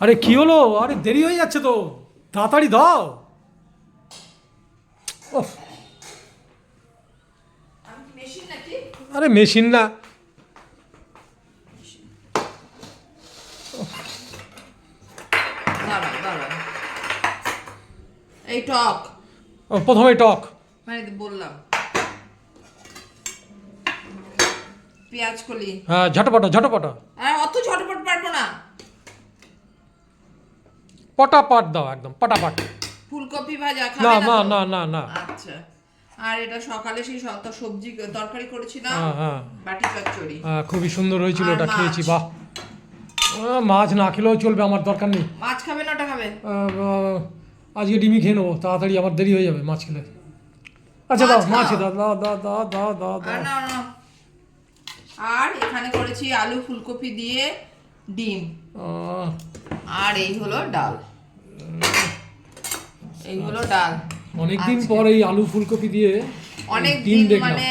আরে কি হলো? আরে দেরি হয়ে যাচ্ছে তো। তাড়াতাড়ি দাও। আরে মেশিন না। এই টক। ও, প্রথমে টক। মানে বললাম। পেঁয়াজ কলি। হ্যাঁ ঝটপটা ঝটপট। পটাপট দাও একদম পটাপট। ফুলকপি ভাজা না খাবে না তো? না না না। আচ্ছা। আর এটা সকালে সেই সব সবজি তরকারি করেছিলাম হ্যাঁ হ্যাঁ। বাটি চচ্চড়ি। হ্যাঁ, খুবই সুন্দর হয়েছিল ওটা খেয়েছি বাহ। মাছ না খেলেও চলবে আমার দরকার নেই। মাছ খাবে না ওটা খাবে? আজকে ডিমই খেয়ে নেব তাড়াতাড়ি আমার দেরি হয়ে যাবে মাছ খেলে। আচ্ছা দাও মাছ দাও দাও দাও দাও দাও দাও দাও। না না আর এখানে করেছি আলু ফুলকপি দিয়ে ডিম। আর এই হলো ডাল। এই হলো ডাল। অনেকদিন। পর এই আলু ফুলকপি দিয়ে অনেক দিন মানে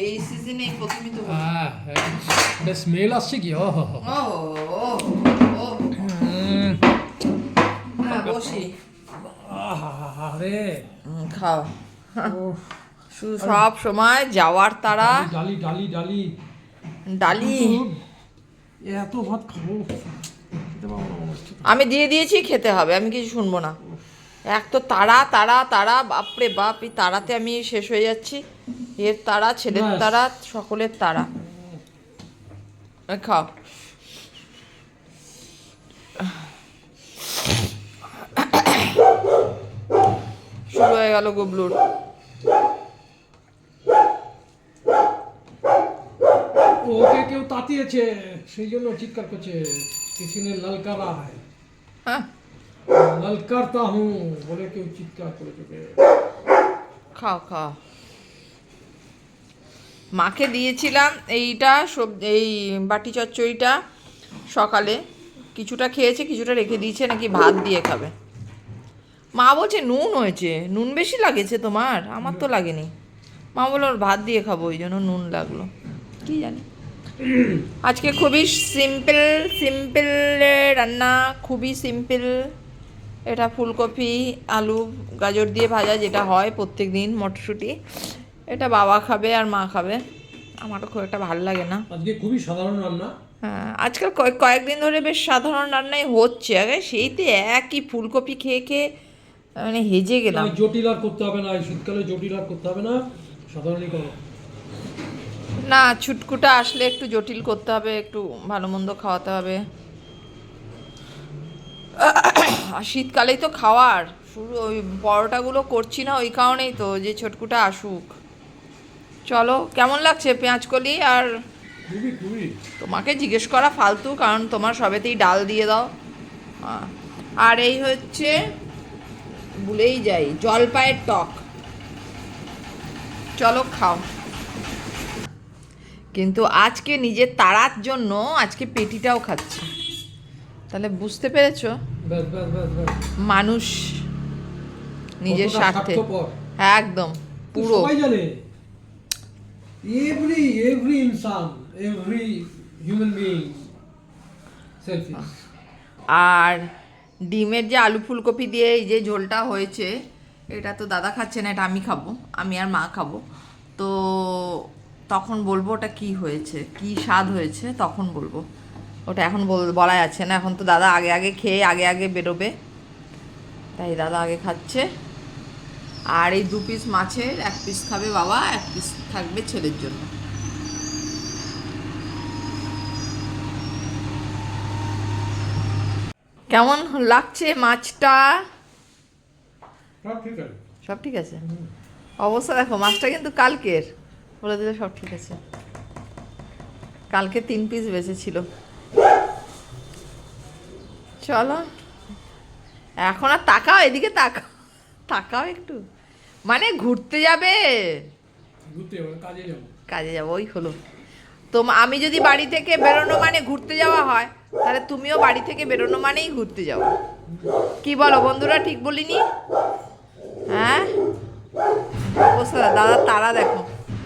এই সিজনে প্রথমই তো হ্যাঁ হ্যাঁ। স্মেল আসছে কি? ও হো হো। ও ও ও। হ্যাঁ বসি। আরে খাও। শুধু সব সময় যাওয়ার তারা। ডালি ডালি ডালি ডালি। এত ভাত খাব। খেতে হচ্ছে। আমি দিয়ে দিয়েছি খেতে হবে আমি কিছু শুনব না। এক তো তারা তারা তারা বাপরে বাপ এই তারাতে আমি শেষ হয়ে যাচ্ছি। এর তারা ছেলের। তারা সকলের তারা। খাও। শুরু হয়ে গেল গুবলুর। ওকে কেউ তাতিয়েছে সেই জন্য চিৎকার করছে কিসি নে ললকারা है হ্যাঁ ললকারতা হুঁ বলে কেউ চিৎকার করে চোখে। খাও খাও। মাকে দিয়েছিলাম এইটা সব এই বাটি চচ্চড়িটা সকালে। কিছুটা খেয়েছে কিছুটা রেখে দিয়েছে নাকি ভাত দিয়ে খাবে। মা বলছে নুন হয়েছে। নুন বেশি লাগেছে তোমার? আমার তো লাগেনি। মা বলল ভাত দিয়ে খাব ওই জন্য নুন লাগল। কি জানি। আজকে খুবই সিম্পল সিম্পল রান্না খুবই সিম্পল। এটা ফুলকপি আলু গাজর দিয়ে ভাজা যেটা হয় প্রত্যেক দিন মটরশুঁটি। এটা বাবা খাবে আর মা খাবে। আমারও খুব একটা ভালো লাগে না। আজকে খুবই সাধারণ রান্না। হ্যাঁ আজকাল কয়েক কয়েকদিন ধরে বেশ সাধারণ রান্নাই হচ্ছে। আগে সেই তো একই ফুলকপি খেয়ে খেয়ে মানে হেজে গেলাম। জটিল আর করতে হবে না। শীতকালে জটিল আর করতে হবে না। সাধারণই করো। না, ছুটকুটা আসলে একটু জটিল করতে হবে, একটু ভালো মন্দ খাওয়াতে হবে। আর শীতকালেই তো খাওয়ার, শুরু ওই পরোটাগুলো করছি না, ওই কারণেই তো, যে ছটকুটা আসুক। চলো, কেমন লাগছে পেঁয়াজকলি আর তোমাকে জিজ্ঞেস করা ফালতু, কারণ তোমার সবেতেই ডাল দিয়ে দাও। আর এই হচ্ছে, ভুলেই যাই, জলপাইয়ের টক। চলো, খাও। কিন্তু আজকে নিজের তাড়ার জন্য আজকে পেটিটাও খাচ্ছে। তাহলে বুঝতে পেরেছ? মানুষ নিজের স্বার্থে। একদম পুরো। এভরি এভরি ইনসান এভরি হিউম্যান বিইং আর ডিমের যে আলু ফুলকপি দিয়ে এই যে ঝোলটা হয়েছে এটা তো দাদা খাচ্ছে না এটা আমি খাব আমি আর মা খাব। তো তখন বলব ওটা কি হয়েছে কি স্বাদ হয়েছে তখন বলব। ওটা এখন বল- যাচ্ছে না এখন তো দাদা আগে আগে খেয়ে আগে আগে বেরোবে। তাই দাদা আগে খাচ্ছে। আর এই দু পিস মাছের এক পিস খাবে বাবা এক পিস থাকবে ছেলের জন্য। কেমন লাগছে মাছটা? সব ঠিক আছে। সব ঠিক আছে? অবস্থা দেখো মাছটা কিন্তু কালকের। বলে দিলে সব ঠিক আছে। কালকে তিন পিস বেঁচেছিল। চলো। এখন আর তাকাও এদিকে তাকাও তাকাও একটু। মানে ঘুরতে যাবে? কাজে যাব। ওই হলো। তো আমি যদি বাড়ি থেকে বেরোনো মানে ঘুরতে যাওয়া হয় তাহলে তুমিও বাড়ি থেকে বেরোনো মানেই ঘুরতে যাও। কি বলো বন্ধুরা ঠিক বলিনি? হ্যাঁ? অবস্থা দাদা তারা দেখো।